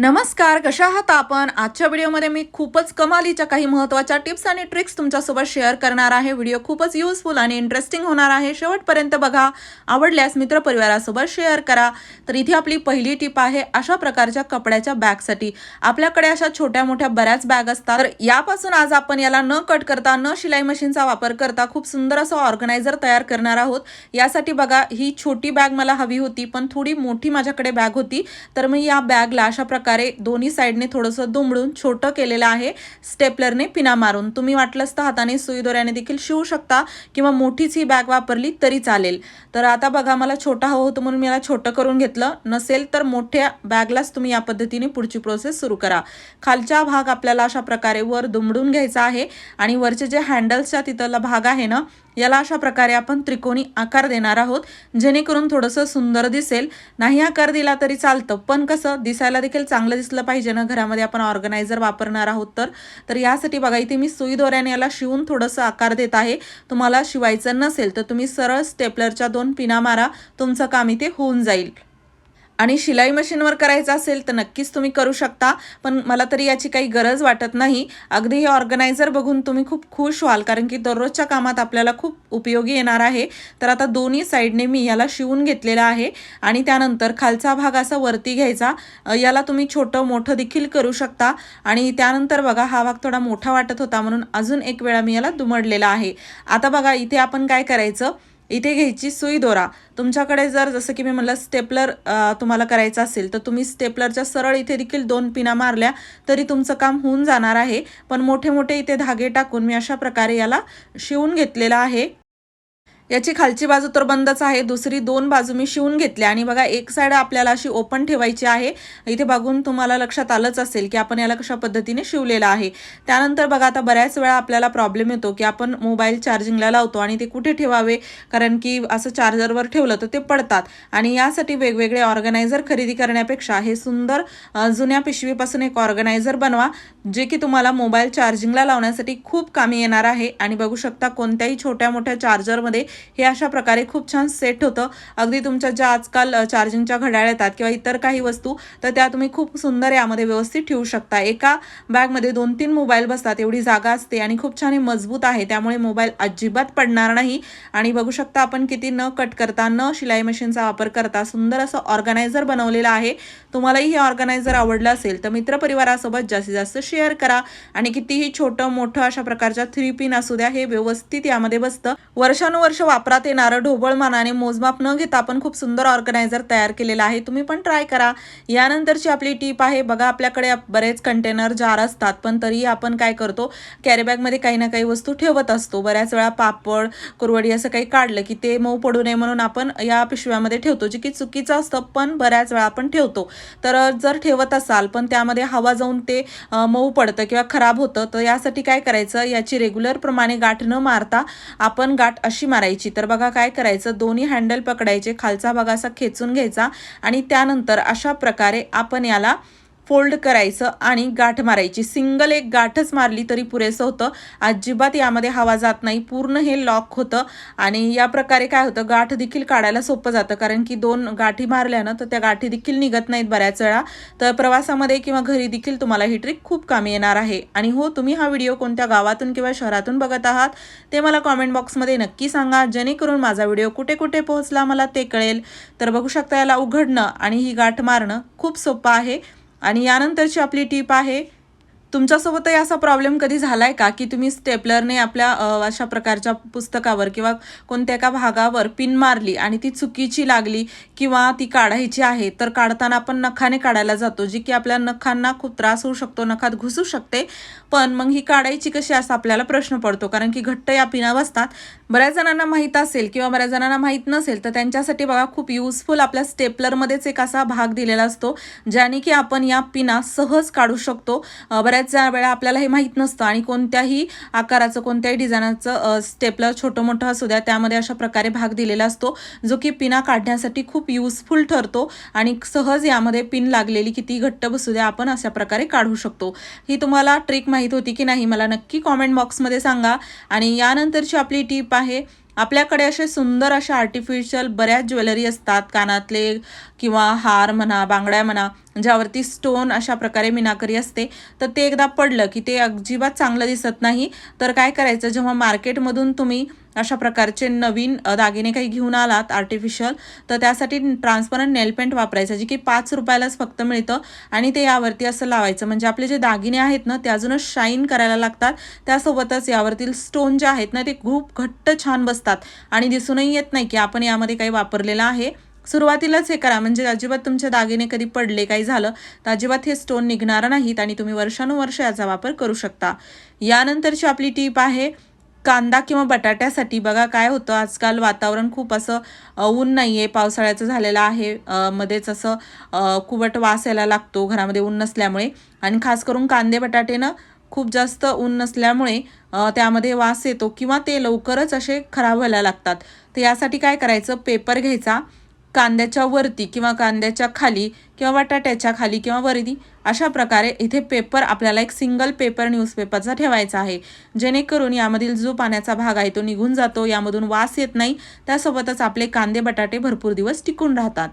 नमस्कार कशा आहात आपण? आजच्या व्हिडिओमध्ये मी खूपच कमालीच्या काही महत्त्वाच्या टिप्स आणि ट्रिक्स तुमच्यासोबत शेअर करणार आहे. व्हिडिओ खूपच युजफुल आणि इंटरेस्टिंग होणार आहे. शेवटपर्यंत बघा. आवडल्यास मित्रपरिवारासोबत शेअर करा. तर इथे आपली पहिली टिप आहे अशा प्रकारच्या कपड्याच्या बॅगसाठी. आपल्याकडे अशा छोट्या मोठ्या बऱ्याच बॅग असतात. तर यापासून आज आपण याला न कट करता न शिलाई मशीनचा वापर करता खूप सुंदर असं ऑर्गनायझर तयार करणार आहोत. यासाठी बघा ही छोटी बॅग मला हवी होती पण थोडी मोठी माझ्याकडे बॅग होती. तर मी या बॅगला अशा प्रकार दोन्ही साईडने थोडंसं दुमडून छोटं केलेलं आहे. स्टेपलरने पिना मारून. तुम्ही वाटलंच तर हाताने सुई दोऱ्याने देखील शिवू शकता किंवा मोठीच ही बॅग वापरली तरी चालेल. तर आता बघा मला छोटा हवं होतं म्हणून मी याला छोटं करून घेतलं. नसेल तर मोठ्या बॅगलाच तुम्ही या पद्धतीने पुढची प्रोसेस सुरू करा. खालचा भाग आपल्याला अशा प्रकारे वर दुमडून घ्यायचा आहे आणि वरचे जे हँडल्सच्या तिथला भाग आहे ना याला अशा प्रकारे आपण त्रिकोणी आकार देणार आहोत जेणेकरून थोडंसं सुंदर दिसेल. नाही आकार दिला तरी चालतं पण कसं दिसायला देखील चांगलं चांगलं दिसलं पाहिजे ना? घरामध्ये आपण ऑर्गनायझर वापरणार आहोत तर? तर यासाठी बघा इथे मी सुई दोऱ्याने याला शिवून थोडंसं आकार देत आहे. तुम्हाला शिवायचं नसेल तर तुम्ही सरळ स्टेपलरच्या दोन पिना मारा. तुमचं काम इथे होऊन जाईल. आणि शिलाई मशीनवर करायचं असेल तर नक्कीच तुम्ही करू शकता पण मला तरी याची काही गरज वाटत नाही. अगदी हे ऑर्गनायझर बघून तुम्ही खूप खुश व्हाल कारण की दररोजच्या कामात आपल्याला खूप उपयोगी येणार आहे. तर आता दोन्ही साईडने मी याला शिवून घेतलेला आहे आणि त्यानंतर खालचा भाग असा वरती घ्यायचा. याला तुम्ही छोटं मोठं देखील करू शकता आणि त्यानंतर बघा हा भाग थोडा मोठा वाटत होता म्हणून अजून एक वेळा मी याला दुमडलेला आहे. आता बघा इथे आपण काय करायचं? इथे घ्यायची सुई दोरा. तुमच्याकडे जर जसं की मी म्हणलं स्टेपलर तुम्हाला करायचं असेल तर तुम्ही स्टेपलरच्या सरळ इथे देखील दोन पिना मारल्या तरी तुमचं काम होऊन जाणार आहे. पण मोठे मोठे इथे धागे टाकून मी अशा प्रकारे याला शिवून घेतलेला आहे. याची खालची बाजू तर बंदच आहे. दुसरी दोन बाजू मी शिवून घेतल्या आणि बघा एक साईड आपल्याला अशी ओपन ठेवायची आहे. इथे बघून तुम्हाला लक्षात आलंच असेल की आपण याला कशा पद्धतीने शिवलेलं आहे. त्यानंतर बघा आता बऱ्याच वेळा आपल्याला प्रॉब्लेम येतो की आपण मोबाईल चार्जिंगला लावतो आणि ते कुठे ठेवावे? कारण की असं चार्जरवर ठेवलं तर ते पडतात. आणि यासाठी वेगवेगळे ऑर्गनायझर खरेदी करण्यापेक्षा हे सुंदर जुन्या पिशवीपासून एक ऑर्गनायझर बनवा जे की तुम्हाला मोबाईल चार्जिंगला लावण्यासाठी खूप कामी येणार आहे. आणि बघू शकता कोणत्याही छोट्या मोठ्या चार्जरमध्ये हे अशा प्रकारे खूप छान सेट होतं. अगदी तुमच्या ज्या आजकाल चार्जिंगच्या घड्याळ येतात किंवा इतर काही वस्तू तर त्या तुम्ही खूप सुंदर यामध्ये व्यवस्थित ठेवू शकता. एका बॅगमध्ये दोन तीन मोबाईल बसतात एवढी जागा असते आणि खूप छान मजबूत आहे. त्यामुळे मोबाईल अजिबात पडणार नाही. आणि बघू शकता आपण किती न कट करता न शिलाई मशीनचा वापर करता सुंदर असं ऑर्गनायझर बनवलेलं आहे. तुम्हालाही हे ऑर्गनायझर आवडलं असेल तर मित्रपरिवारासोबत जास्तीत जास्त शेअर करा. आणि कितीही छोटं मोठं अशा प्रकारच्या थ्री पिन असू द्या हे व्यवस्थित यामध्ये बसतं. वर्षानुवर्ष वापरात येणारं ढोबळ मानाने मोजमाप न घेता आपण खूप सुंदर ऑर्गनायझर तयार केलेलं आहे. तुम्ही पण ट्राय करा. यानंतरची आपली टीप आहे बघा आपल्याकडे बरेच कंटेनर जार असतात पण तरीही आपण काय करतो कॅरीबॅगमध्ये काही ना काही वस्तू ठेवत असतो. बऱ्याच वेळा पापड कुरवडी असं काही काढलं की ते मऊ पडू नये म्हणून आपण या पिशव्यामध्ये ठेवतो जे की चुकीचं असतं पण बऱ्याच वेळा आपण ठेवतो. तर जर ठेवत असाल पण त्यामध्ये हवा जाऊन ते मऊ पडतं किंवा खराब होतं तर यासाठी काय करायचं याची रेग्युलर प्रमाणे गाठ न मारता आपण गाठ अशी मारायची. तर बघा काय करायचं? दोन्ही हँडल पकडायचे. खालचा भाग असा खेचून घ्यायचा आणि त्यानंतर अशा प्रकारे आपण याला फोल्ड करायचं आणि गाठ मारायची. सिंगल एक गाठच मारली तरी पुरेसं होतं. अजिबात यामध्ये हवा जात नाही. पूर्ण हे लॉक होतं. आणि या प्रकारे काय होतं गाठ देखील काढायला सोपं जातं. कारण की दोन गाठी मारल्यानं तर त्या गाठी देखील निघत नाहीत बऱ्याच वेळा. तर प्रवासामध्ये किंवा घरी देखील तुम्हाला ही ट्रिक खूप कामी येणार आहे. आणि हो तुम्ही हा व्हिडिओ कोणत्या गावातून किंवा शहरातून बघत आहात ते मला कॉमेंट बॉक्समध्ये नक्की सांगा. जेणेकरून माझा व्हिडिओ कुठे कुठे पोहोचला मला ते कळेल. तर बघू शकता याला उघडणं आणि ही गाठ मारणं खूप सोपं आहे. आणि यानंतरची आपली टीप आहे तुमच्यासोबतही असा प्रॉब्लेम कधी झालाय का? की तुम्ही स्टेपलरने आपल्या अशा प्रकारच्या पुस्तकावर किंवा कोणत्या एका भागावर पिन मारली आणि ती चुकीची लागली किंवा ती काढायची आहे तर काढताना आपण नखाने काढायला जातो जी की आपल्या नखांना खूप त्रास होऊ शकतो नखात घुसू शकते पण मग ही काढायची कशी असा आपल्याला प्रश्न पडतो? कारण की घट्ट या पिना बसतात. बऱ्याच जणांना माहीत असेल किंवा बऱ्याच जणांना माहीत नसेल तर त्यांच्यासाठी बघा खूप युजफुल आपल्या स्टेपलरमध्येच एक असा भाग दिलेला असतो ज्याने की आपण या पिना सहज काढू शकतो. बऱ्याच बऱ्याच वेळा आपल्याला हे माहीत नसतं आणि कोणत्याही आकाराचं कोणत्याही डिझायनाचं स्टेपलर छोटं मोठं असू द्या त्यामध्ये अशा प्रकारे भाग दिलेला असतो जो की पिना काढण्यासाठी खूप युजफुल ठरतो आणि सहज यामध्ये पिन लागलेली किती घट्ट बसू द्या आपण अशा प्रकारे काढू शकतो. ही तुम्हाला ट्रिक माहीत होती की नाही मला नक्की कॉमेंट बॉक्समध्ये सांगा. आणि यानंतरची आपली टीप आहे आपल्याकडे असे सुंदर अशा आर्टिफिशियल बऱ्याच ज्वेलरी असतात. कानातले किंवा हार म्हणा बांगड्या म्हणा ज्यावरती स्टोन अशा प्रकारे मिनाकरी असते. तर ते एकदा पडलं की ते अजिबात चांगलं दिसत नाही. तर काय करायचं? जेव्हा मार्केटमधून तुम्ही अशा प्रकारचे नवीन दागिने काही घेऊन आलात आर्टिफिशियल तर त्यासाठी ट्रान्सपरंट नेलपेंट वापरायचं जे की पाच रुपयालाच फक्त मिळतं आणि ते यावरती असं लावायचं. म्हणजे आपले जे दागिने आहेत ना ते अजूनच शाईन करायला लागतात. त्यासोबतच यावरतील स्टोन जे आहेत ना ते खूप घट्ट छान बसतात. आणि दिसूनही येत नाही की आपण यामध्ये काही वापरलेलं आहे. सुरुवातीलाच हे करा. म्हणजे अजिबात तुमचे दागिने कधी पडले काही झालं तर अजिबात हे स्टोन निघणार नाहीत आणि तुम्ही वर्षानुवर्ष याचा वापर करू शकता. यानंतरची आपली टीप आहे कांदा किंवा बटाट्यासाठी बघा काय होतं आजकाल वातावरण खूप असं ऊन नाही आहे पावसाळ्याचं झालेलं आहे. मध्येच असं कुबट वास यायला लागतो घरामध्ये ऊन नसल्यामुळे. आणि खास करून कांदे बटाटेनं खूप जास्त ऊन नसल्यामुळे त्यामध्ये वास येतो किंवा ते लवकरच असे खराब व्हायला लागतात. तर यासाठी काय करायचं? पेपर घ्यायचा. कांद्याच्या वरती किंवा कांद्याच्या खाली किंवा बटाट्याच्या खाली किंवा वरती अशा प्रकारे इथे पेपर आपल्याला एक सिंगल पेपर न्यूजपेपरचा ठेवायचा आहे. जेणेकरून यामधील जो पाण्याचा भाग आहे तो निघून जातो यामधून वास येत नाही त्यासोबतच आपले कांदे बटाटे भरपूर दिवस टिकून राहतात.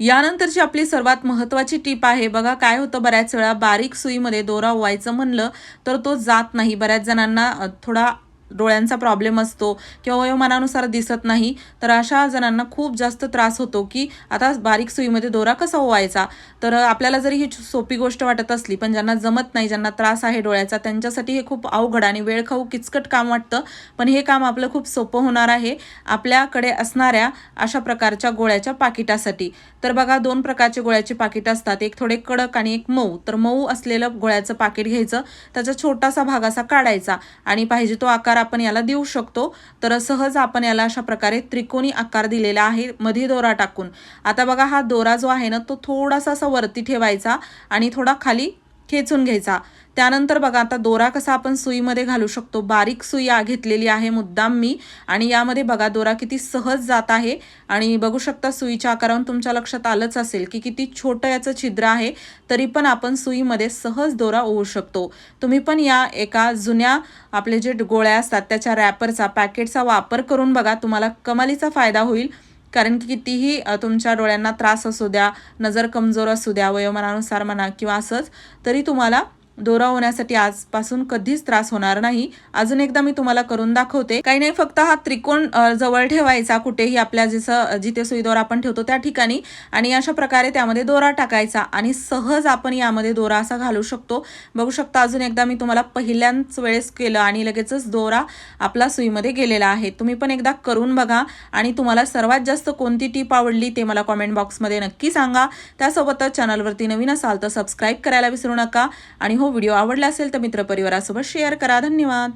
यानंतरची आपली सर्वात महत्त्वाची टीप आहे बघा काय होतं बऱ्याच वेळा बारीक सुईमध्ये दोरा ओवायचं म्हणलं तर तो जात नाही. बऱ्याच जणांना थोडा डोळ्यांचा प्रॉब्लेम असतो किंवा वयोमानानुसार दिसत नाही तर अशा जणांना खूप जास्त त्रास होतो की आता बारीक सुईमध्ये दोरा कसा ओवायचा? तर आपल्याला जरी ही सोपी गोष्ट वाटत असली पण ज्यांना जमत नाही ज्यांना त्रास आहे डोळ्याचा त्यांच्यासाठी हे खूप अवघड आणि वेळ खाऊ किचकट काम वाटतं. पण हे काम आपलं खूप सोपं होणार आहे आपल्याकडे असणाऱ्या अशा प्रकारच्या गोळ्याच्या पाकिटासाठी. तर बघा दोन प्रकारचे गोळ्याचे पाकिट असतात. एक थोडे कडक आणि एक मऊ. तर मऊ असलेलं गोळ्याचं पाकिट घ्यायचं. त्याचा छोटासा भाग असा काढायचा आणि पाहिजे तो आकार आपण याला देऊ शकतो. तर सहज आपण याला अशा प्रकारे त्रिकोणी आकार दिलेला आहे. मध्ये दोरा टाकून. आता बघा हा दोरा जो आहे ना तो थोडासा असा वरती ठेवायचा आणि थोडा खाली खेचून घ्यायचा. त्यानंतर बघा आता दोरा कसा आपण सुईमध्ये घालू शकतो. बारीक सुई आ- घेतलेली आहे मुद्दाम मी. आणि यामध्ये बघा दोरा किती सहज जात आहे. आणि बघू शकता सुईच्या आकारावरून तुमच्या लक्षात आलंच असेल की किती छोटं याचं छिद्र आहे तरी पण आपण सुईमध्ये सहज दोरा ओवू शकतो. तुम्ही पण या एका जुन्या आपले जे गोळ्या असतात त्याच्या रॅपरचा पॅकेटचा वापर करून बघा तुम्हाला कमालीचा फायदा होईल. कारण की कितीही तुमच्या डोळ्यांना त्रास असू द्या नजर कमजोर असू द्या वयोमानानुसार म्हणा किंवा असंच तरी तुम्हाला दोरा होण्यासाठी आजपासून कधीच त्रास होणार नाही. अजून एकदा मी तुम्हाला करून दाखवते. काही नाही फक्त हा त्रिकोण जवळ ठेवायचा कुठेही आपल्या जसं जिथे सुई दोरा आपण ठेवतो त्या ठिकाणी आणि अशा प्रकारे त्यामध्ये दोरा टाकायचा आणि सहज आपण यामध्ये दोरा असा घालू शकतो. बघू शकता अजून एकदा मी तुम्हाला पहिल्यांच वेळेस केलं आणि लगेचच दोरा आपला सुईमध्ये गेलेला आहे. तुम्ही पण एकदा करून बघा आणि तुम्हाला सर्वात जास्त कोणती टीप आवडली ते मला कॉमेंट बॉक्समध्ये नक्की सांगा. त्यासोबतच चॅनलवरती नवीन असाल तर सबस्क्राईब करायला विसरू नका आणि हो हो व्हिडिओ आवडला असेल तर मित्रपरिवारासोबत शेअर करा. धन्यवाद.